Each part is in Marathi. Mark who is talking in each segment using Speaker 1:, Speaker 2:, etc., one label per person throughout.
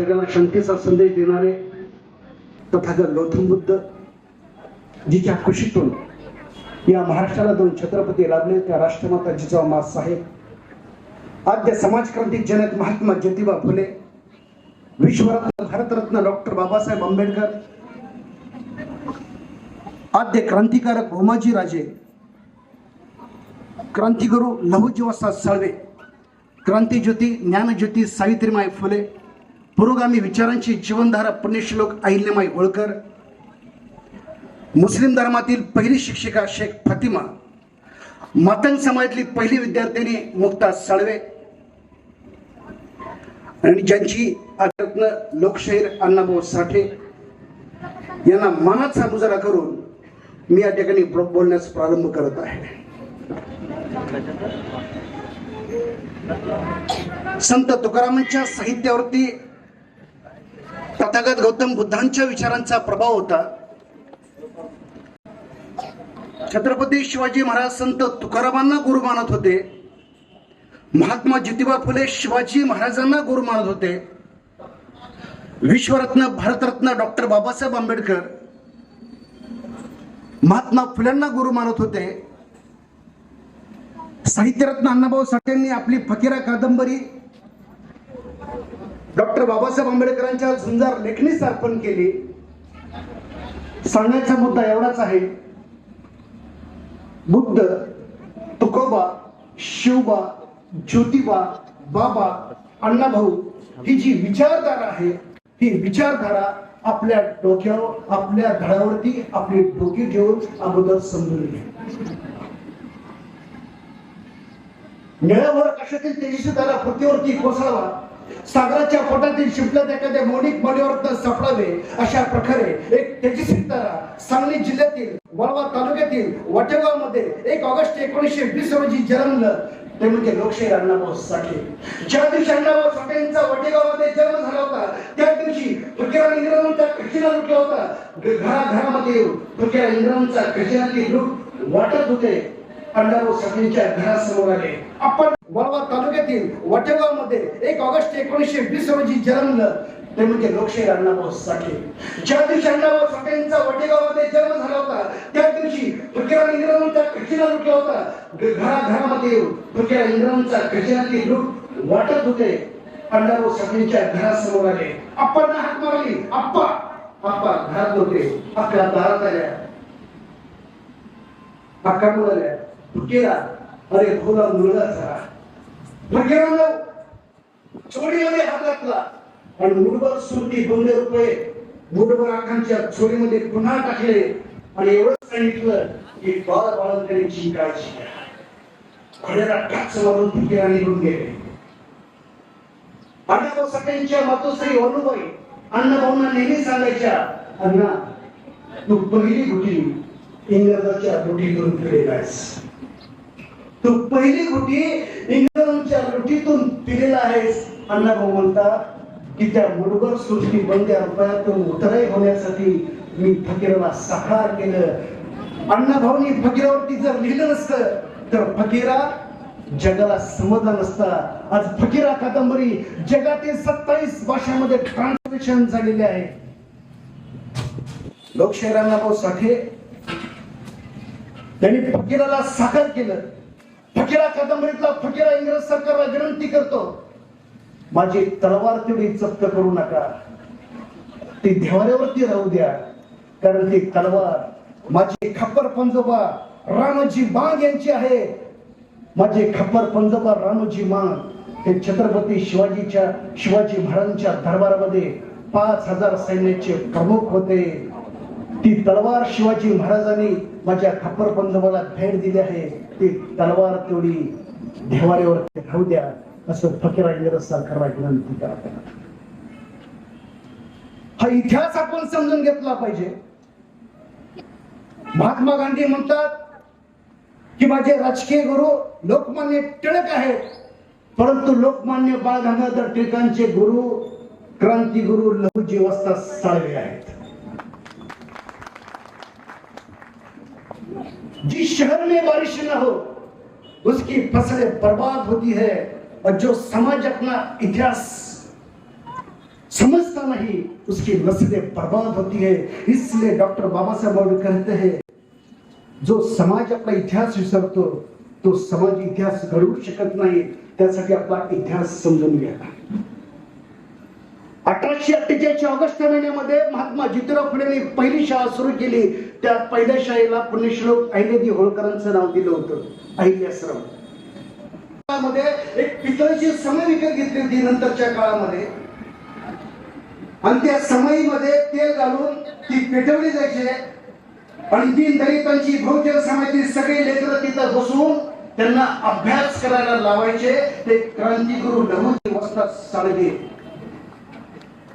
Speaker 1: जगाला शांतीचा संदेश देणारे तथागत गौतम बुद्ध जिच्या खुशीतून या महाराष्ट्राला दोन छत्रपती लाभले त्या राष्ट्रमाता जिजाऊ मास साहेब. आद्य समाजक्रांती जनक महात्मा ज्योतिबा फुले विश्वरत्न भारतरत्न डॉक्टर बाबासाहेब आंबेडकर आद्य क्रांतिकारक रोमाजी राजे क्रांतिगुरु लहुजीवसा साळवे क्रांतीज्योती ज्ञानज्योती सावित्रीमाई फुले पुरोगामी विचारांची जीवनधारा पुण्यश्लोक अहिल्यामाई होळकर मुस्लिम धर्मातील पहिली शिक्षिका शेख फातिमा. मातंग समाजातली पहिली विद्यार्थिनी मुक्ता साळवे. आणि ज्यांची रत्न लोकशाहीर अण्णाभाऊ साठे. यांना मनाचा मुजरा करून मी या ठिकाणी बोलण्यास प्रारंभ करत आहे. संत तुकारामांच्या साहित्यावरती तथागत गौतम बुद्धांच्या विचारांचा प्रभाव होता. छत्रपती शिवाजी महाराज संत तुकारामांना गुरु मानत होते. महात्मा ज्योतिबा फुले शिवाजी महाराजांना गुरु मानत होते. विश्वरत्न भारतरत्न डॉक्टर बाबासाहेब आंबेडकर महात्मा फुल्यांना गुरु मानत होते. साहित्यरत्न अण्णाभाऊ साठेंनी आपली फकीरा कादंबरी डॉक्टर बाबासाहेब आंबेडकरांच्या झुंजार लेखणीस अर्पण केली. सांगण्याचा मुद्दा एवढाच आहे. बुद्ध तुकोबा शिवबा ज्योतिबा बाबा अण्णाभाऊ ही जी विचारधारा आहे ही विचारधारा आपल्या डोक्यावर आपल्या धडावरती आपली डोकी घेऊन अगोदर समजून घे. निळ्यावर कशातील तेजस्वी त्याला पृथ्वीवरती कोसळावा सागराच्या पोटातील शिपल्यात एखाद्या मौलिक मडीवर सापडावे अशा प्रकारे एक तेजस्वी तारा सांगली जिल्ह्यातील वळवा तालुक्यातील वटेगावमध्ये एक ऑगस्ट एकोणीसशे वीस रोजी जन्मलं. ते म्हणजे लोकशाही अण्णाभाऊ साठे. ज्या दिवशी अण्णाभाऊ साठे यांचा वटेगावमध्ये जन्म झाला होता त्या दिवशी फकीरा इंग्रजांचा खजिना लुटला होता. घराघरामध्ये येऊन फकीरा इंग्रजांचा खजिनाची लूट वाटत होते. अण्णाभाऊ साठेंच्या घरासमोर आले. आपण वळवा तालुक्यातील वटेगावमध्ये एक ऑगस्ट एकोणीसशे वीस रोजी जन्मलं. ते म्हणजे लोकशाही अण्णाभाऊ साठे. ज्या दिवशी अण्णाभाऊ साठेंचा वटेगावमध्ये जन्म झाला होता त्या दिवशी फकीरा इंद्रांचा खजिना लुटला होता. घराघरामध्ये येऊन फकीरा इंग्रजांचा खजिनाची लूट वाटत होते. अण्णाभाऊ साठेंच्या घरासमोर आले. आपण हात मारली. आप्पा! आप्पा घरात होते. आपल्या दारात आल्या. अक्का म्हणाल्या फकीरा अरे खोला मुलगा झाला फकीरानं म्हणजे चोरीमध्ये हात घातला. आणि मुठभर सुरती दोनशे रुपये मुठभर आखांच्या चोरीमध्ये पुन्हा टाकले आणि एवढं सांगितलं की बाळ बाळंतरीची काळजी घ्या. घोड्याला टाच मारून फकीरा निघून गेले अण्णाभाऊ साठेंच्या मातोश्री वनुबाई अण्णाभाऊंना नेहमी सांगायच्या अण्णा तू पहिली गुटी इंग्रजाच्या लुटीतून फिरेल आहेस तू पहिली गुटी इंग्रजांच्या लुटीतून दिलेला आहेस अण्णाभाऊ म्हणतात की त्या मुरगर सृष्टी बंद्या रुपयातून उतराई होण्यासाठी मी फकीराला साकार केलं. अण्णाभाऊनी फकीरावरती जर लिहिलं नसतं तर फकीरा जगाला समजला नसता. आज फकीरा कादंबरी जगातील सत्तावीस भाषांमध्ये ट्रान्सलेशन झालेले आहे. लोकशाहीर अण्णाभाऊ साठे त्यांनी फकीराला साकार केलं. फकीरा कादंबरीतला फकीरा इंग्रज सरकारला विनंती करतो. माझी तलवार तेवढी जप्त करू नका. ती देवाऱ्यावरती राहू द्या. कारण ती तलवार माझी खप्पर पंजोबा रामोजी मांग यांची आहे. माझे खप्पर पंजोबा रामोजी मांग हे छत्रपती शिवाजीच्या शिवाजी महाराजांच्या दरबारामध्ये पाच हजार सैन्याचे प्रमुख होते. ती तलवार शिवाजी महाराजांनी माझ्या खप्पर पंजोबाला भेट दिली आहे. ती तलवार तेवढी देवाऱ्यावर राहू द्या असं फकीरा इंग्रज सरकारला विनंती करतात हा इतिहास आपण समजून घेतला पाहिजे. महात्मा गांधी म्हणतात की माझे राजकीय गुरु लोकमान्य टिळक आहेत. परंतु लोकमान्य बाळ गंगाधर टिळकांचे गुरु क्रांती गुरु लहुजी वस्ता साळवे आहेत. जिस शहर में बारिश न हो, उसकी फ़सलें बर्बाद होती है और जो समाज अपना इतिहास समझता नहीं, उसकी नस्लें बर्बाद होती है। इसलिए डॉक्टर बाबा साहब आंबेडकर कहते हैं, जो समाज आपला इतिहास विसरतो तो समाज इतिहास घडवू शकत नाही त्यासाठी आपला इतिहास समजून घ्या अठराशे अठ्ठेचाळीसच्या ऑगस्ट महिन्यामध्ये महात्मा ज्योतिराव फुलेंनी पहिली शाळा सुरू केली. त्या पहिल्या शाळेला पुण्यश्लोक अहिल्यादेवी होळकरांचं नाव दिलं होतं. अहिल्याश्रम. मध्ये एक पितळेची समय विकत घेतली होती नंतरच्या काळामध्ये. आणि त्या समयीमध्ये तेल घालून ती पेटवली जायचे. आणि तीन दलितांची बहुजन समाजातील सगळे लेकर तिथं बसून त्यांना अभ्यास करायला लावायचे. ते क्रांतिगुरु लघुजी वस्ताद साळगे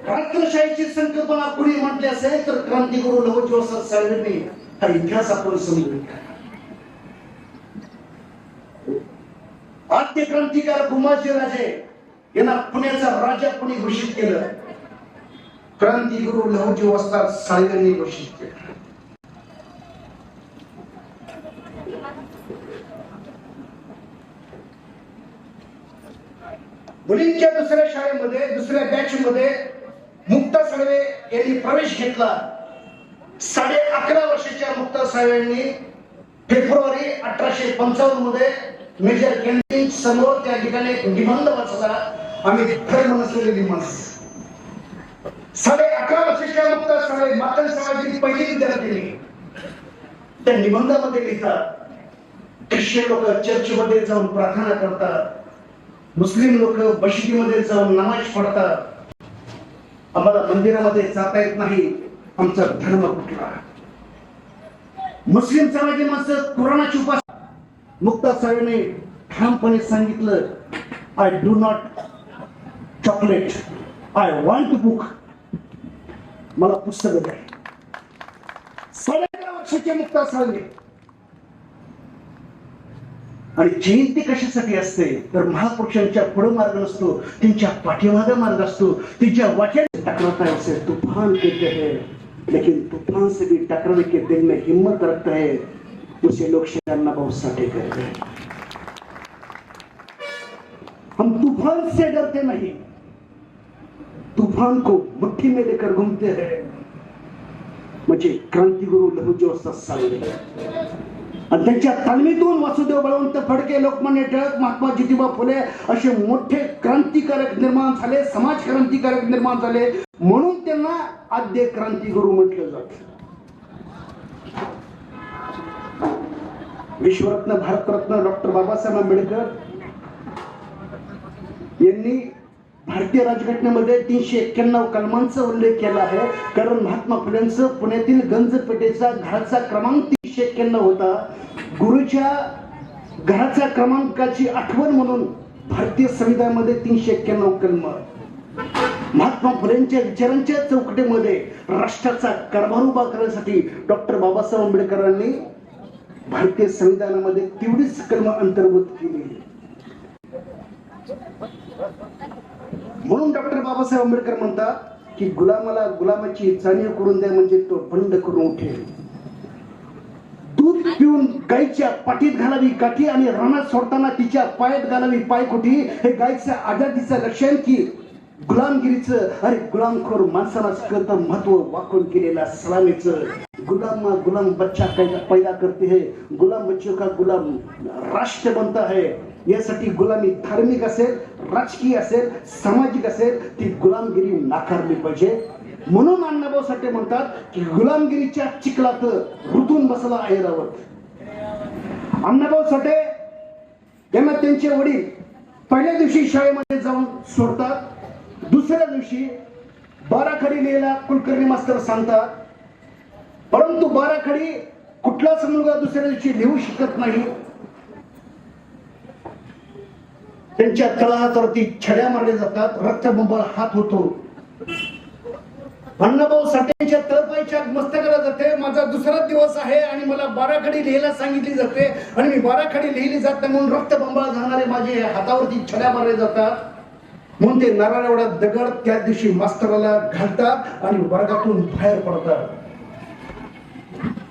Speaker 1: रात्रशाहीची संकल्पना कुणी म्हटली असेल तर क्रांतिगुरु नवज्योत वस्ताद हा इतिहास आपण समजून आद्य क्रांतिकार भूमाजी राजे यांना पुण्याचा राजा कोणी घोषित केलं? क्रांतिगुरु लहुजी वस्ताद साळवेंनी घोषित केलं. मुलींच्या दुसऱ्या शाळेमध्ये दुसऱ्या बॅच मध्ये मुक्ता साळवे यांनी प्रवेश घेतला. साडे अकरा वर्षाच्या मुक्ता साळवेंनी फेब्रुवारी अठराशे पंचावन्नमध्ये मेजर कॅन्टीन समोर त्या ठिकाणी निबंध वाचला. आम्ही धर्म नसलेले निबंध साडे अकरा वर्षाच्या मुक्ता साळवे मातन समाजाची पहिली विद्यार्थी त्या निबंधामध्ये लिहितात ख्रिश्चन लोक चर्चमध्ये जाऊन प्रार्थना करतात मुस्लिम लोक मशिदीमध्ये जाऊन नमाज पडतात आम्हाला मंदिरामध्ये जाता येत नाही. आमचा धर्म कुठला? मुस्लिम समाजाची माणसं कोरोनाची उपास मुक्ता साहेबने ठामपणे सांगितलं I do not chocolate I want book मला पुस्तक द्या. साडे अकरा वर्षाचे मुक्ता साहेब आणि जयंती कशासाठी असते? तर महापुरुषांच्या पुढे मार्ग नसतो त्यांच्या पाठीमागे मार्ग असतो त्यांच्या वाट्या टकराता है, उसे तूफ़ान कहते हैं। लेकिन तूफ़ान से भी टकराने के दिल में हिम्मत रखता है, उसे लोग शेराना बहुत साटे कहते हैं। हम तूफ़ान से डरते नहीं। तूफ़ान को मुट्ठी में लेकर घूमते हैं। मुझे क्रांति गुरु लहुजी जो साळवे आणि त्यांच्या तालमीतून वासुदेव बळवंत फडके लोकमान्य टिळक महात्मा ज्योतिबा फुले असे मोठे क्रांतिकारक निर्माण झाले समाज क्रांतिकारक निर्माण झाले. म्हणून त्यांना आद्य क्रांतिगुरु म्हटलं जात. विश्वरत्न भारतरत्न डॉक्टर बाबासाहेब आंबेडकर यांनी भारतीय राजघटनेमध्ये तीनशे एक्क्याण्णव कलमांचा उल्लेख केला आहे. कारण महात्मा फुलेंचं पुण्यातील गंजपेठेचा घराचा क्रमांक तीनशे एक्क्याण्णव होता. गुरुच्या घराच्या क्रमांकाची आठवण म्हणून भारतीय संविधानामध्ये तीनशे एक्क्याण्णव कलम. महात्मा फुलेंच्या विचारांच्या चौकटीमध्ये राष्ट्राचा कारभार उभा करण्यासाठी डॉक्टर बाबासाहेब आंबेडकरांनी भारतीय संविधानामध्ये तेवढीच कलम अंतर्भूत केली. म्हणून डॉक्टर बाबासाहेब आंबेडकर म्हणतात की गुलामाला गुलामाची जाणीव करून द्या म्हणजे तो बंड करून उठेल. गायीच्या गाईच्या पाठीत घालावी काठी आणि रानात सोडताना तिच्या पायात घालावी पायकुठी हे गायचं आजादीचं लक्षण की गुलामगिरीचं? अरे गुलामखोर माणसाला कळतं महत्त्व वाकून केलेलं सलामीचं. गुलाम गुलाम बच्चा कैदा पैदा करते है. गुलाम बच्चों का गुलाम राष्ट्र बनता है? यासाठी गुलामी धार्मिक असेल राजकीय असेल सामाजिक असेल ती गुलामगिरी नाकारली पाहिजे. म्हणून अण्णाभाऊ साठे म्हणतात की गुलामगिरीच्या चिखलात रुतून बसला ऐरावत. अण्णाभाऊ साठे यांना त्यांचे वडील पहिल्या दिवशी शाळेमध्ये जाऊन सोडतात दुसऱ्या दिवशी बाराखडी लिहिला कुलकर्णी मास्तर सांगतात. परंतु बाराखडी कुठलाच मुलगा दुसऱ्या दिवशी लिहू शकत नाही. त्यांच्या तळहातावरती छड्या मारल्या जातात रक्तबंबाळ हात होतो. अण्णाभाऊ साठेंच्या तळपायच्या मस्तकाला जाते. माझा दुसरा दिवस आहे आणि मला बाराखडी लिहायला सांगितली जाते. आणि मी बाराखडी लिहिली जात नाही म्हणून रक्तबंबाळ जाणारे माझे हातावरती छड्या मारले जातात. म्हणून ते नारळ एवढा दगड त्या दिवशी मास्तराला घालतात आणि वर्गातून बाहेर पडतात.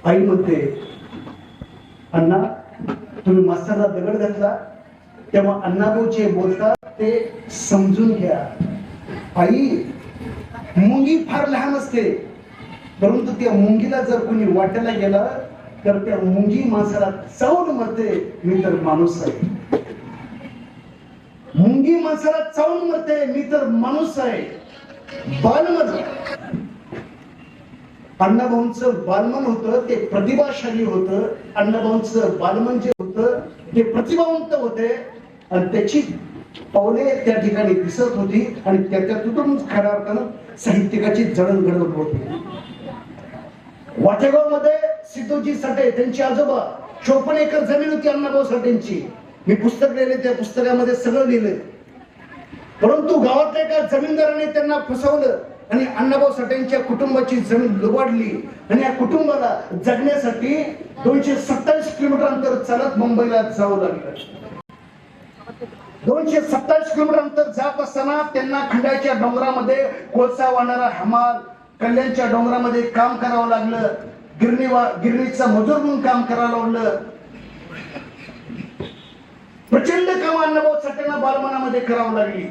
Speaker 1: आई म्हणते अण्णा तुम्ही मास्तरला दगड घातला? तेव्हा अण्णाभाऊ जे बोलतात ते समजून घ्या. आई मुंगी फार लहान असते. परंतु त्या मुंगीला जर कोणी वाटायला गेला तर त्या मुंगी माणसाला चावून मरते. मी तर माणूस आहे. मुंगी माणसाला चावून मरते. मी तर माणूस आहे. बालमन. अण्णाभाऊंच बालमन होत ते प्रतिभाशाली होत. अण्णाभाऊंच बालमन जे होतं ते प्रतिभावंत होते. आणि त्याची पावले त्या ठिकाणी दिसत होती आणि त्याच्यातून खऱ्या अर्थानं साहित्यिकाची जडणघडण होती. वाटेगावमध्ये सिद्धोजी साठे त्यांचे आजोबा चोपन्न एकर जमीन होती अण्णाभाऊ साठेंची. मी पुस्तक लिहिले त्या पुस्तकामध्ये सगळं लिहिलं परंतु गावातल्या एका जमीनदाराने त्यांना फसवलं आणि अण्णाभाऊ साठेंच्या कुटुंबाची जमीन लुबाडली आणि या कुटुंबाला जगण्यासाठी दोनशे सत्तावीस किलोमीटर अंतर चालत मुंबईला जावं लागलं. दोनशे सत्तावीस किलोमीटर अंतर जात असताना त्यांना खंडाच्या डोंगरामध्ये कोळसा वाहणारा हमाल कल्याणच्या डोंगरामध्ये काम करावं लागलं. गिरणी गिरणीचा मजूर म्हणून काम करावं लागलं प्रचंड काम अण्णाभाऊ साठेंना बालमनामध्ये करावं लागली.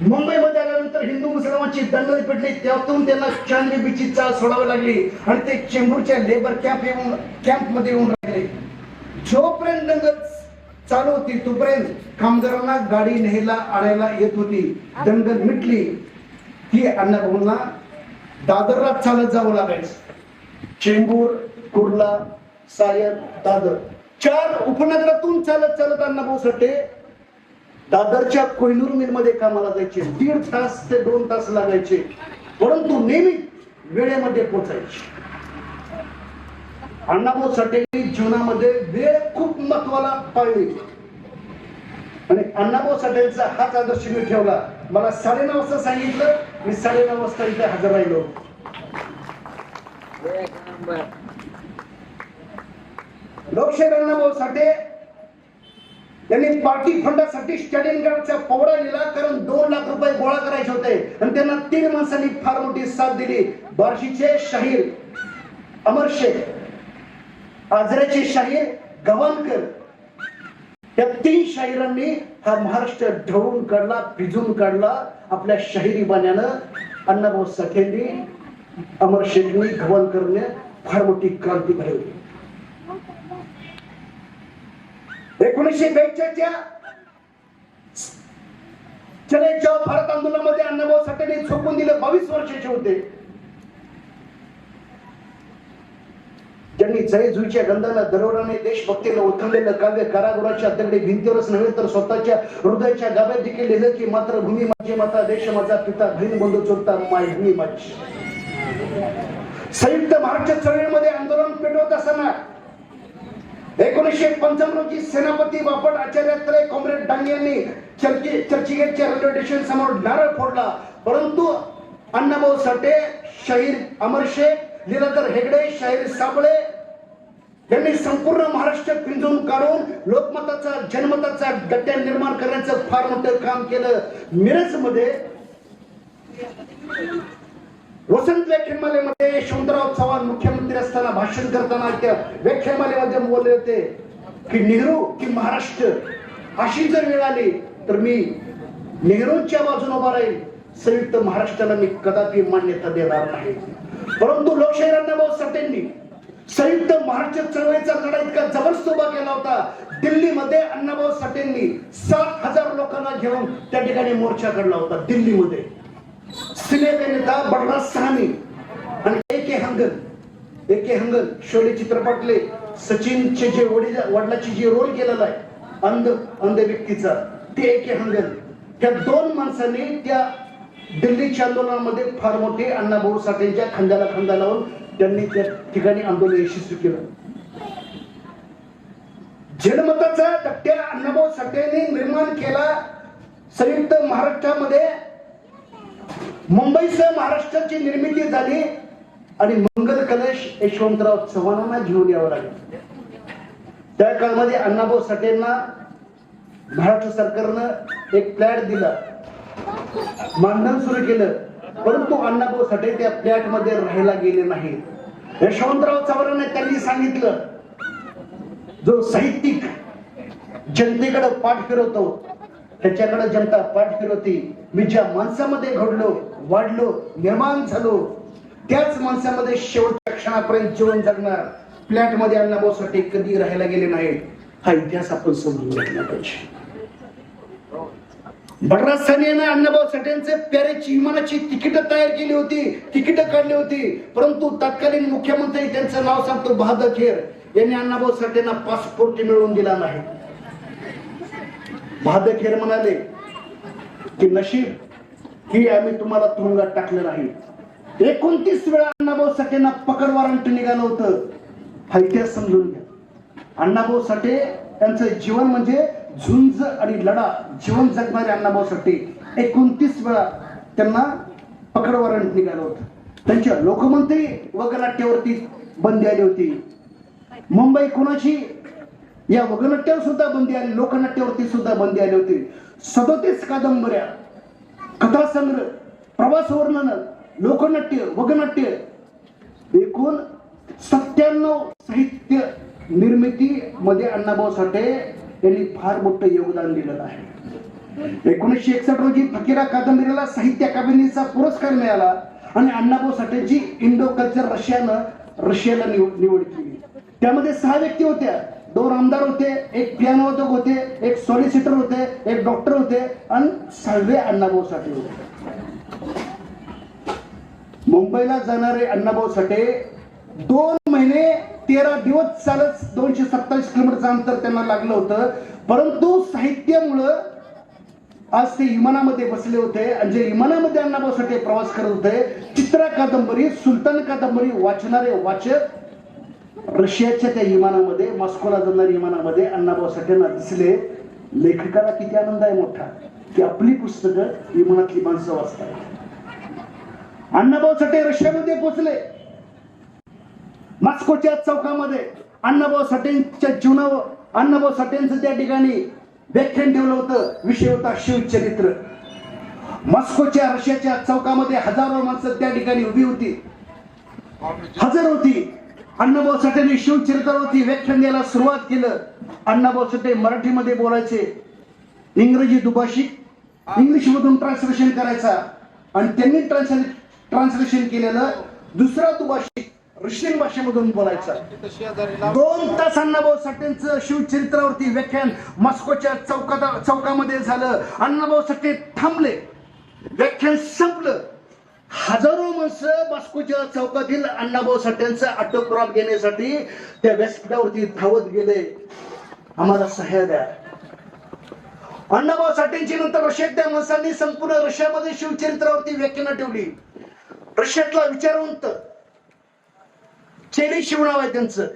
Speaker 1: मुंबईमध्ये आल्यानंतर हिंदू मुसलमानची दंगल पेटली त्यातून त्यांना चांदली बीची चाल सोडावी लागली. आणि ते चेंबूरच्या लेबर कॅम्प येऊन कॅम्पमध्ये येऊन राहिले. चालू होती. तोपर्यंत कामगारांना गाडी न्यायला आणायला येत होती. दंगल मिटली. की अण्णाभाऊंना दादरला चालत जावं लागायचं. चेंबूर कुर्ला सायर दादर. चार उपनगरातून चालत चालत अण्णाभाऊ साठे दादरच्या कोहिनूर मिलमध्ये कामाला जायचे. दीड तास ते दोन तास लागायचे. परंतु नेहमी वेळेमध्ये पोचायचे. अण्णाभाऊ साठे जीवनामध्ये वेळ खूप महत्वाला पाळली. आणि अण्णाभाऊ साठेंचा हाच आदर्श मी ठेवला. मला साडेनऊ वाजता सांगितलं मी साडेनऊ वाजता इथे हजर राहिलो. लोकशाहीर अण्णाभाऊ साठे त्यांनी पार्टी फंडासाठी स्टॅलिन गार्डचा पवडा लिहिला कारण दोन लाख रुपये गोळा करायचे होते. आणि त्यांना तीन माणसांनी फार मोठी साथ दिली. बार्शीचे शाहीर अमर शेख. आजऱ्याचे शाहीर गवाणकर या तीन शाहिरांनी हा महाराष्ट्र ढवळून काढला भिजून काढला आपल्या शाहिरी बाण्यानं. अण्णाभाऊ साठेंनी अमर शेठनी गव्हाणकरने फार मोठी क्रांती घडवली. एकोणीसशे बेचाळीसच्या चलेच्या भारत आंदोलनामध्ये अण्णाभाऊ साठेने झोपून दिलं बावीस वर्षाचे होते. ज्यांनी जय जुईच्या गंधानं दरोडाने देशभक्तीनं उथळलेलं काव्य कारागृहाच्या दगडी भिंतीवरच नव्हे तर स्वतःच्या हृदयाच्या गाव्यात देखील लिहिलं की मातृभूमी माझी माता देश माझा पिता बहीण बंधू चोरता मायभूमी माझी. संयुक्त महाराष्ट्र चळवळीमध्ये आंदोलन पेटवत असताना एकोणीसशे पंचावन्न रोजी सेनापती बापट आचार्य कॉम्रेड डांगे यांनी चर्ची चर्चगेटच्या रेल्वे स्टेशन समोर नारळ फोडला. परंतु अण्णाभाऊ साठे शाहीर अमर शेख निरंतर हेगडे शाहीर साबळे यांनी संपूर्ण महाराष्ट्र पिंजून काढून लोकमताचा जनमताचा गट्ट्या निर्माण करण्याचं फार मोठं काम केलं. मिरजमध्ये वसंत व्याख्यानमालेमध्ये यशवंतराव चव्हाण मुख्यमंत्री असताना भाषण करताना त्या व्याख्यानमालेमध्ये बोलले होते की नेहरू की महाराष्ट्र अशी जर वेळ आली तर मी नेहरूंच्या बाजूने उभा राहील. संयुक्त महाराष्ट्राला मी कदापि मान्यता देणार नाही. परंतु लोकशाही अण्णाभाऊ साठेंनी संयुक्त महाराष्ट्र चळवळीचा लढा इतका जबरदस्त उभा केला होता. दिल्लीमध्ये अण्णाभाऊ साठेंनी सात हजार लोकांना घेऊन त्या ठिकाणी मोर्चा काढला होता दिल्लीमध्ये. सिनेमे नेता बलराज सहानी आणि ए के हंगल ए के हंगल शोले चित्रपटले सचिनचे जे वडील वडिलाची जे रोल केलेला आहे अंध अंध व्यक्तीचा ते ए के हंगल. त्या दोन माणसांनी त्या दिल्लीच्या आंदोलनामध्ये फार मोठे अण्णाभाऊ साठेंच्या खांद्याला खांदा लावून त्यांनी त्या ठिकाणी आंदोलन यशस्वी केलं. जनमताचा टप्प्या अण्णाभाऊ साठेंनी निर्माण केला संयुक्त महाराष्ट्रामध्ये. मुंबईसह महाराष्ट्राची निर्मिती झाली आणि मंगल कलश यशवंतराव चव्हाणांना घेऊन यावं लागलं. त्या काळामध्ये अण्णाभाऊ साठेंना महाराष्ट्र सरकारनं एक फ्लॅट दिला. मानधन सुरू केलं. परंतु अण्णाभाऊ साठे त्या फ्लॅटमध्ये राहायला गेले नाही यशवंतराव चव्हाणांना त्यांनी सांगितलं. जो साहित्यिक जनतेकडे पाठ फिरवतो त्याच्याकडे जनता पाठ फिरवती. मी ज्या माणसामध्ये घडलो वाढलो निर्माण झालो त्याच माणसामध्ये शेवटच्या क्षणापर्यंत जीवन जगणार फ्लॅटमध्ये अण्णाभाऊसाठी कधी राहायला गेले नाहीत हा इतिहास आपण समजून घेतला पाहिजे. बडराज साने अण्णाभाऊ साठेंचे प्यारेची विमानाची तिकीट तयार केली होती तिकीट काढली होती. परंतु तत्कालीन मुख्यमंत्री त्यांचं नाव सांगतो बहादर खेर. यांनी अण्णाभाऊ साठेंना पासपोर्ट मिळवून दिला नाही. बहादर खेर म्हणाले की नशीब ही आम्ही तुम्हाला तुरुंगात टाकलं नाही. एकोणतीस वेळा अण्णाभाऊ साठेंना पकड वॉरंट निघालं होतं. हा इतिहास समजून घ्या. अण्णाभाऊ साठे त्यांचं जीवन म्हणजे झुंज आणि लढा जीवन जगणारे अण्णाभाऊ साठे एकोणतीस वेळा त्यांना पकड वॉरंट निघालं होतं. त्यांच्या लोकमंत्री वगनाट्यावरती बंदी आली होती. मुंबई कुणाची? या वगनाट्यावर सुद्धा बंदी आली लोकनाट्यावरती सुद्धा बंदी आली होती. सदोतीस कादंबऱ्या कथासंग्रह प्रवास वर्णन लोकनाट्य वगनाट्य एकूण सत्त्याण्णव साहित्य निर्मिती मध्ये अण्णाभाऊ साठे यांनी फार मोठं योगदान दिलेलं आहे. एकोणीसशे एकसष्ट रोजी फकीरा कादंबरीला साहित्य अकादमीचा पुरस्कार मिळाला आणि अण्णाभाऊ साठेची इंडो कल्चर रशियानं रशियाला निवड निवड केली. त्यामध्ये सहा व्यक्ती होत्या. दोन आमदार होते एक पियानो वादक होते एक सॉलिसिटर होते एक डॉक्टर होते आणि सहावे अण्णाभाऊ साठे होते. मुंबईला जाणारे अण्णाभाऊ साठे दोन महिने तेरा दिवस चालत दोनशे सत्तावीस किलोमीटरचं अंतर त्यांना लागलं होतं. परंतु साहित्यामुळं आज ते विमानामध्ये बसले होते आणि जे विमानामध्ये अण्णाभाऊ साठे प्रवास करत होते चित्रा कादंबरी सुलतान कादंबरी वाचणारे वाचक रशियाच्या त्या विमानामध्ये मॉस्कोला जाणाऱ्या विमानामध्ये अण्णाभाऊ साठेंना दिसले. लेखकाला किती आनंद आहे मोठा की आपली पुस्तकं विमानातली माणसं वाचतात. अण्णाभाऊ साठे रशियामध्ये पोहोचले. मस्कोच्या चौकामध्ये अण्णाभाऊ साठेंच्या जीवनावर अण्णाभाऊ साठेंचं त्या ठिकाणी व्याख्यान ठेवलं होतं. विषय होता शिवचरित्र. मॉस्कोच्या रशियाच्या चौकामध्ये हजारो माणसं त्या ठिकाणी उभी होती. हजर होती. अण्णाभाऊ साठेने शिवचरित्रावरती व्याख्यान द्यायला सुरुवात केलं. अण्णाभाऊ साठे मराठीमध्ये बोलायचे. इंग्रजी दुभाषिक इंग्लिश मधून ट्रान्सलेशन करायचा. आणि त्यांनी ट्रान्सले ट्रान्सलेशन केलेलं दुसरा दुभाषिक रशियन भाषेमधून बोलायचा. दोन तास अण्णाभाऊ साठेंचं शिवचरित्रावरती व्याख्यान मॉस्कोच्या चौकात चौकामध्ये झालं. अण्णाभाऊ साठे थांबले. व्याख्यान संपलं. हजारो माणसं मॉस्कोच्या चौकातील अण्णाभाऊ साठ्यांचं ऑटोग्राफ घेण्यासाठी त्या व्यासपीठावरती धावत गेले. आम्हाला सह्या द्या. अण्णाभाऊ साठेंची नंतर रशियात त्या माणसांनी संपूर्ण रशियामध्ये शिवचरित्रावरती व्याख्यानं ठेवली. रशियातला विचारवंत चेली शिवणाव आहे त्यांचं.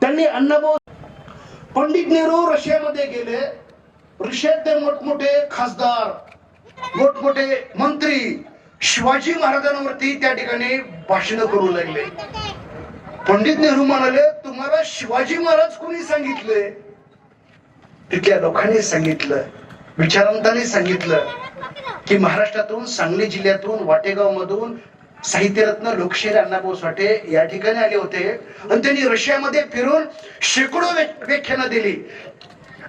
Speaker 1: त्यांनी अण्णाभाऊ पंडित नेहरू रशियामध्ये गेले. रशियातले मोठमोठे खासदार मोठमोठे मंत्री शिवाजी महाराजांवरती त्या ठिकाणी भाषण करू लागले. पंडित नेहरू म्हणाले तुम्हाला शिवाजी महाराज कोणी सांगितले? तिथल्या लोकांनी सांगितलं विचारवंतांनी सांगितलं की महाराष्ट्रातून सांगली जिल्ह्यातून वाटेगाव मधून साहित्यरत्न लोकशाहीर अण्णाभाऊ साठे या ठिकाणी आले होते. आणि त्यांनी रशियामध्ये फिरून शेकडो व्याख्यानं दिली.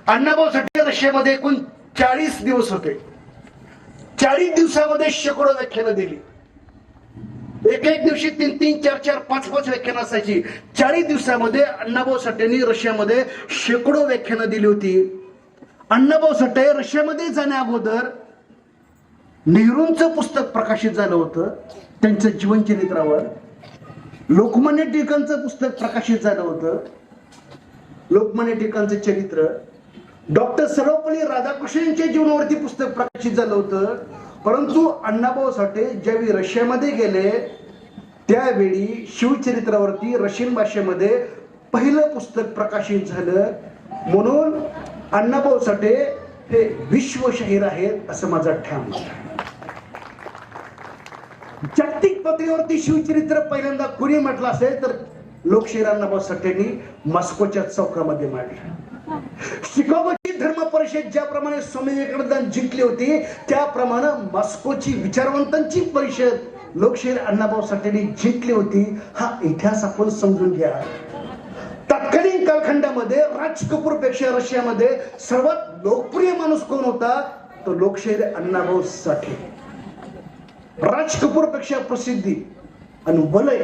Speaker 1: अण्णाभाऊ साठे रशियामध्ये एकूण चाळीस दिवस होते. चाळीस दिवसामध्ये शेकडो व्याख्यानं दिली. एक एक दिवशी तीन तीन चार चार पाच पाच व्याख्यानं असायची. चाळीस दिवसामध्ये अण्णाभाऊ साठेंनी रशियामध्ये शेकडो व्याख्यानं दिली होती. अण्णाभाऊ साठे रशियामध्ये जाण्या अगोदर नेहरूंचं पुस्तक प्रकाशित झालं होतं. त्यांच्या जीवनचरित्रावर लोकमान्य टिळकांचं पुस्तक प्रकाशित झालं होतं. लोकमान्य टिळकांचं चरित्र. डॉक्टर सर्वपल्ली राधाकृष्ण यांच्या जीवनावरती पुस्तक प्रकाशित झालं होतं. परंतु अण्णाभाऊ साठे ज्यावेळी रशियामध्ये गेले त्यावेळी शिवचरित्रावरती रशियन भाषेमध्ये पहिलं पुस्तक प्रकाशित झालं. म्हणून अण्णाभाऊ साठे हे विश्वशाहीर आहेत असं माझा ठाम आहे. जागतिक पातळीवरती शिवचरित्र पहिल्यांदा कुणी म्हटलं असेल तर लोकशाहीर अण्णाभाऊ साठेंनी मॉस्कोच्या चौकामध्ये मांडलं शिकागोची धर्म परिषद ज्याप्रमाणे स्वामी विवेकानंदांनी जिंकली होती त्याप्रमाणे मॉस्कोची विचारवंतांची परिषद लोकशाहीर अण्णाभाऊ साठेंनी जिंकली होती हा इतिहास आपण समजून घ्या. तत्कालीन कालखंडामध्ये राज कपूरपेक्षा रशियामध्ये सर्वात लोकप्रिय माणूस कोण होता? तो लोकशाहीर अण्णाभाऊ साठे राज कपूरपेक्षा प्रसिद्धी आणि वलय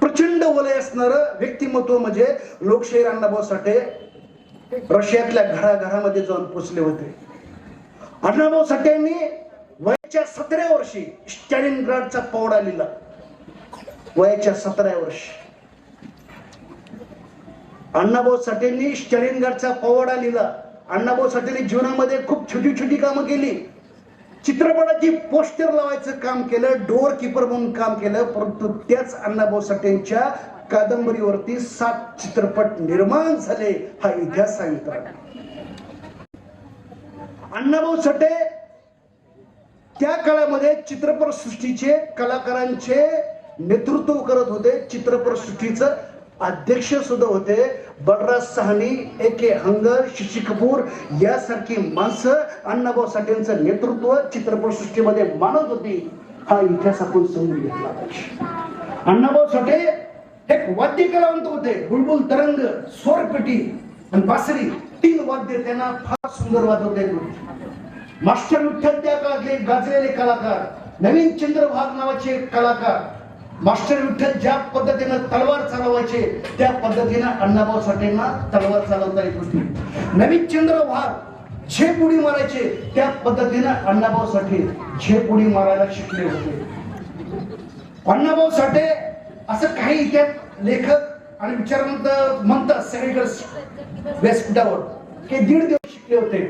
Speaker 1: प्रचंड वलय असणार व्यक्तिमत्व म्हणजे लोकशाहीर अण्णाभाऊ साठे रशियातल्या घराघरामध्ये जाऊन पोचले होते. अण्णाभाऊ साठेंनी वयाच्या सतरा वर्षी स्टॅलिनग्राडचा पवडा लिहिला. वयाच्या सतरा वर्षी. अण्णाभाऊ साठेंनी स्टॅलिनग्राडचा पवडा लिहिला. अण्णाभाऊ साठेंनी जीवनामध्ये खूप छोटी छोटी कामं केली. चित्रपटाची पोस्टर लावायचं काम केलं डोअर किपर म्हणून काम केलं परंतु त्याच अण्णाभाऊ साठेंच्या कादंबरीवरती सात चित्रपट निर्माण झाले हा इतिहास सांगितला अण्णाभाऊ साठे त्या काळामध्ये चित्रपट सृष्टीचे कलाकारांचे नेतृत्व करत होते. चित्रपट सृष्टीचं अध्यक्ष सुद्धा होते. बलराज सहानी ए के हंगर शशी कपूर यासारखी माणसं अण्णाभाऊ साठेंचं नेतृत्व चित्रपट सृष्टीमध्ये मानत होती. हा इतिहास आपण समजून घेतला पाहिजे. अण्णाभाऊ साठे एक वाद्य कलावंत होते. बुलबुल तरंग स्वरपेटी आणि बासरी. तीन वाद्य त्यांना फार सुंदर वाजवता येत होते. मास्टर विठ्ठल त्या काळातले गाजलेले कलाकार. नवीन चंद्रभाग नावाचे कलाकार. मास्टर विठ्ठल ज्या पद्धतीनं तलवार चालवायचे त्या पद्धतीनं अण्णाभाऊ साठेंना तलवार चालवता येत होती. नवीन चंद्रभाग झेप उडी मारायचे त्या पद्धतीनं अण्णाभाऊ साठे झेप उडी मारायला शिकले होते. अण्णाभाऊ साठे असं काही इतिहास लेखक आणि विचारवंत म्हणतात सगळीकडे व्यासपीठावर की दीड दिवस शिकले होते.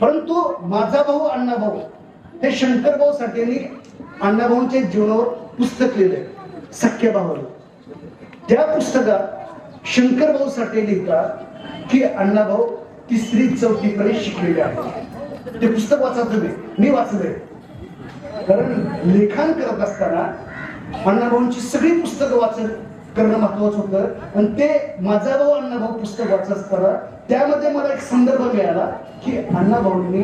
Speaker 1: परंतु माझा भाऊ अण्णाभाऊ हे शंकरभाऊ साठेंनी अण्णाभाऊंच्या जीवनावर पुस्तक लिहिलंय. सख्या भावाला त्या पुस्तकात शंकर भाऊ साठे लिहितात की अण्णाभाऊ तिसरी चौथी पर्यंत शिकलेले आहे ते पुस्तक वाचा तुम्ही. मी वाचलंय. कारण लेखन करत असताना अण्णाभाऊंची सगळी पुस्तकं वाचन करणं महत्वाचं होतं. आणि ते माझा भाऊ अण्णाभाऊ पुस्तक वाचत असताना त्यामध्ये मला एक संदर्भ मिळाला की अण्णाभाऊंनी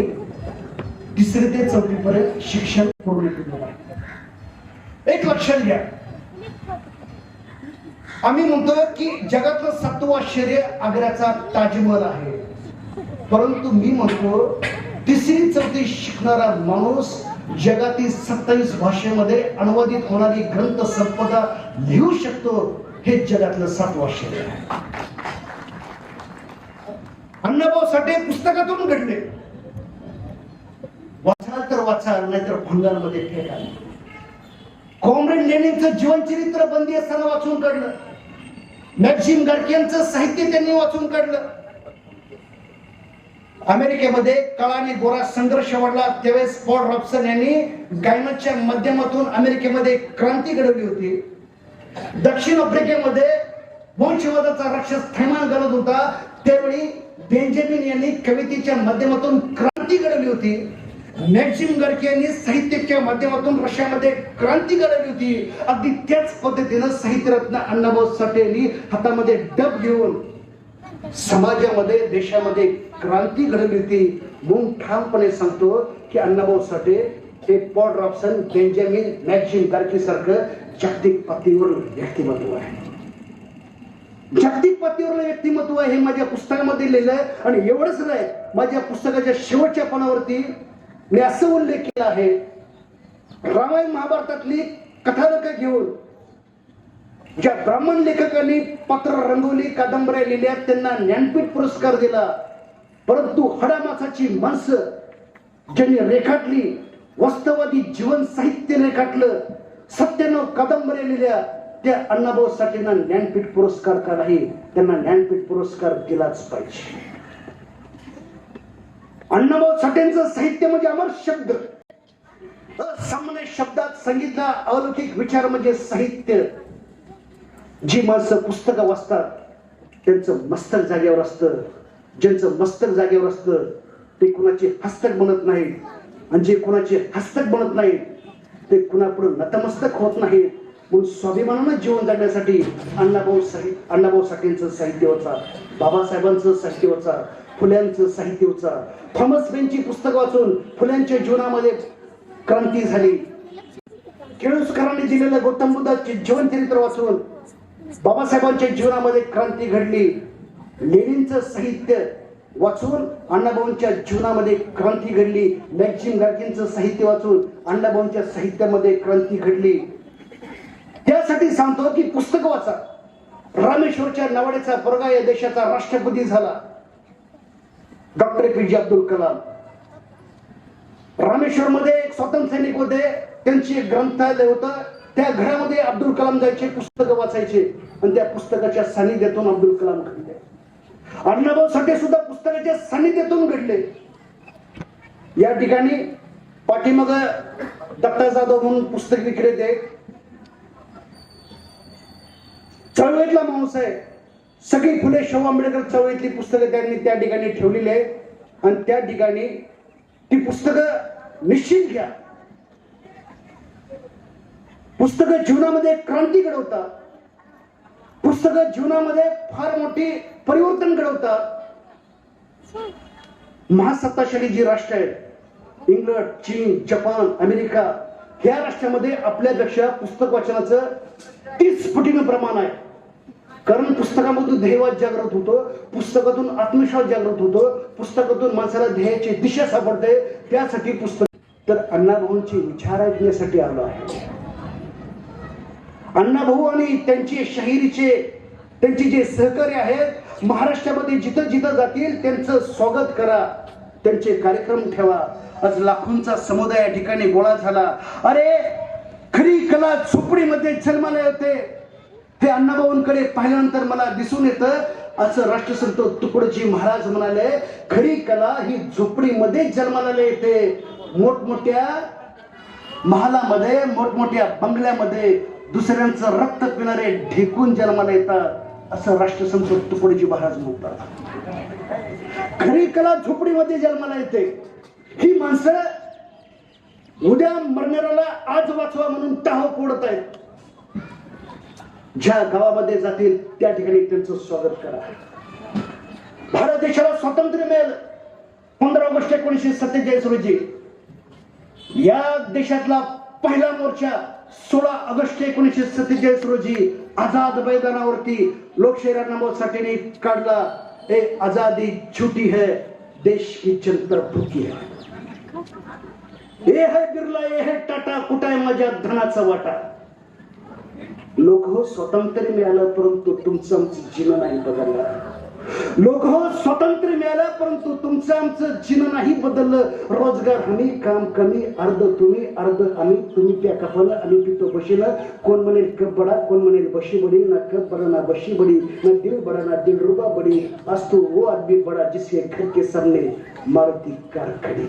Speaker 1: तिसरी ते चौथी पर्यंत शिक्षण पूर्ण केलं एक लक्षात घ्या आम्ही म्हणतो की जगातलं सत्व आश्चर्य आग्र्याचा ताजमहल आहे. परंतु मी म्हणतो तिसरी चौथी शिकणारा माणूस जगातील सत्तावीस भाषेमध्ये अनुवादित होणारी ग्रंथ संपदा लिहू शकतो हे जगातलं सातवं आश्चर्य आहे. अण्णाभाऊ साठे पुस्तकातून घडले. वाचाल तर वाचाल नाहीतर भंगारमध्ये फेकाल. कॉम्रेड लेनिनचं जीवनचरित्र बंदी असताना वाचून काढलं. मॅक्झिम गाडकियांचं साहित्य त्यांनी वाचून काढलं. अमेरिकेमध्ये काळा आणि गोरा संघर्ष वाढला. त्यावेळेस पॉल रॉबसन यांनी गायनाच्या माध्यमातून अमेरिकेमध्ये क्रांती घडवली होती. दक्षिण आफ्रिकेमध्ये वंशवादाचा राक्षस थैमान घालत होता. त्यावेळी बेंजामिन यांनी कवितेच्या माध्यमातून क्रांती घडवली होती. मॅक्झिम गर्के यांनी साहित्याच्या माध्यमातून रशियामध्ये क्रांती घडवली होती. अगदी त्याच पद्धतीनं साहित्यरत्न अण्णाभाऊ साठे यांनी हातामध्ये डब घेऊन समाजामध्ये देशामध्ये क्रांती घडवली होती. म्हणून ठामपणे सांगतो की अण्णाभाऊ साठे हे Paul Robeson Benjamin Maxim Gorky सारखं जागतिक पातळीवर व्यक्तिमत्व आहे. जागतिक पातळीवर व्यक्तिमत्व हे माझ्या पुस्तकामध्ये लिहिलं आहे आणि एवढंच नाही माझ्या पुस्तकाच्या शेवटच्या पानावरती मी असं उल्लेख केला आहे. रामायण महाभारतातली कथानक घेऊन ज्या ब्राह्मण लेखकांनी पत्र रंगवली कादंबऱ्या लिहिल्या त्यांना ज्ञानपीठ पुरस्कार दिला. परंतु हडामासाची माणसं ज्यांनी रेखाटली वास्तववादी जीवन साहित्य रेखाटलं सत्यानं कादंबऱ्या लिहिल्या त्या अण्णाभाऊ साठेंना ज्ञानपीठ पुरस्कार का नाही? त्यांना ज्ञानपीठ पुरस्कार दिलाच पाहिजे. अण्णाभाऊ साठेंचं साहित्य म्हणजे अमर शब्द. असामान्य शब्दात सांगितला अलौकिक विचार म्हणजे साहित्य. जी माणसं पुस्तकं वाचतात त्यांचं मस्तक जागेवर असतं. ज्यांचं मस्तक जागेवर असतं ते कुणाचे हस्तक बनत नाहीत आणि जे कुणाचे हस्तक बनत नाहीत ते कुणापुढे नतमस्तक होत नाहीत म्हणून स्वाभिमानानं जीवन जगण्यासाठी अण्णाभाऊ साहित्य अण्णाभाऊ साठेंचं साहित्य वाचा. बाबासाहेबांचं साहित्य वाचा. फुल्यांचं साहित्य वाचा थॉमस बेनची पुस्तक वाचून फुल्यांच्या जीवनामध्ये क्रांती झाली. केळुसकरांनी दिलेलं गौतम बुद्धाचे जीवनचरित्र वाचून बाबासाहेबांच्या जीवनामध्ये क्रांती घडली. लेणींचं साहित्य वाचून अण्णाभाऊंच्या जीवनामध्ये क्रांती घडली. मॅक्झिम गार्कींचं साहित्य वाचून अण्णाभाऊंच्या साहित्यामध्ये क्रांती घडली. त्यासाठी सांगतो की पुस्तक वाचा. रामेश्वरच्या नवाड्याचा पोरगा या देशाचा राष्ट्रपती झाला. डॉक्टर ए पी जे अब्दुल कलाम. रामेश्वर मध्ये एक स्वातंत्र्य सैनिक होते. त्यांची एक ग्रंथालय होतं. त्या घरामध्ये अब्दुल कलाम जायचे पुस्तकं वाचायचे. आणि त्या पुस्तकाच्या सानिध्यातून अब्दुल कलाम घडले. अण्णाभाऊ साठे सुद्धा पुस्तकाच्या सानिध्यातून घडले. या ठिकाणी पाठीमाग दत्ता जाधव म्हणून पुस्तक विक्रेते चळवळीतला माणूस आहे. सगळी फुले शाहू आंबेडकर चळवळीतली पुस्तकं त्यांनी त्या ठिकाणी ठेवलेली आहेत. आणि त्या ठिकाणी ती पुस्तकं निश्चित घ्या. पुस्तकं जीवनामध्ये क्रांती घडवतात. पुस्तकं जीवनामध्ये फार मोठी परिवर्तन घडवतात. महासत्ताशाली जी राष्ट्र आहेत इंग्लंड चीन जपान अमेरिका ह्या राष्ट्रामध्ये आपल्यापेक्षा पुस्तक वाचनाचं तीस पटीनं प्रमाण आहे. कारण पुस्तकामधून ध्येयवाद जागृत होतो पुस्तकातून आत्मविश्वास जागृत होतो पुस्तकातून माणसाला ध्येयाची दिशा सापडते त्यासाठी पुस्तक तर अण्णाभाऊंचे विचार ऐकण्यासाठी आलो आहे. अण्णाभाऊ आणि त्यांचे शाहिरीचे त्यांचे जे सहकारी आहेत महाराष्ट्रामध्ये जिथं जिथं जातील त्यांचं स्वागत करा त्यांचे कार्यक्रम ठेवा. आज लाखोंचा समुदाय या ठिकाणी गोळा झाला. अरे खरी कला झोपडीमध्ये जन्माला येते. हे अण्णाभाऊंकडे पाहिल्यानंतर मला दिसून येतं असं राष्ट्रसंत तुकडोजी महाराज म्हणाले खरी कला ही झोपडीमध्ये जन्माला येते. मोठमोठ्या महालामध्ये मोठमोठ्या बंगल्यामध्ये दुसऱ्यांचं रक्त पिणारे ढेकून जन्माला येतात असं राष्ट्रसंत तुकडोजी महाराज म्हणतात. खरी कला झोपडीमध्ये जन्माला येते. ही माणसं उद्या मरणाऱ्याला आज वाचवा म्हणून टाह फोडत आहेत. ज्या गावामध्ये जातील त्या ठिकाणी त्यांचं स्वागत करा. भारत देशाला स्वातंत्र्य मिळेल. पंधरा ऑगस्ट एकोणीसशे सत्तेचाळीस रोजी. या देशातला पहिला मोर्चा सोळा ऑगस्ट एकोणीसशे सत्तेचाळीस रोजी आझाद मैदानावरती लोकशाहीर राणाभाऊ साठेने काढला. ए आजादी छोटी है देश की चंद्र भूकी है. ये है बिर्ला ये है टाटा कुठाय माझ्या धनाचा वाटा? लोक हो स्वातंत्र्य मिळालं परंतु तुमचं आमचं जीवन नाही बदललं. लोक हो स्वातंत्र्य मिळालं परंतु तुमचं आमचं जीन नाही बदललं. रोजगार हमी काम कमी अर्ध तुम्ही अर्ध आम्ही. तुम्ही त्या कपाला आम्ही पितो बशीला कोण म्हणेल कप बडा कोण म्हणेल बशी बडी. ना कप बडा ना बशी बडी. ना दिल बडा ना दिल रुबा बडी. असतो वो आदमी बडा जिसके घर के सामने मारुती कार खड़ी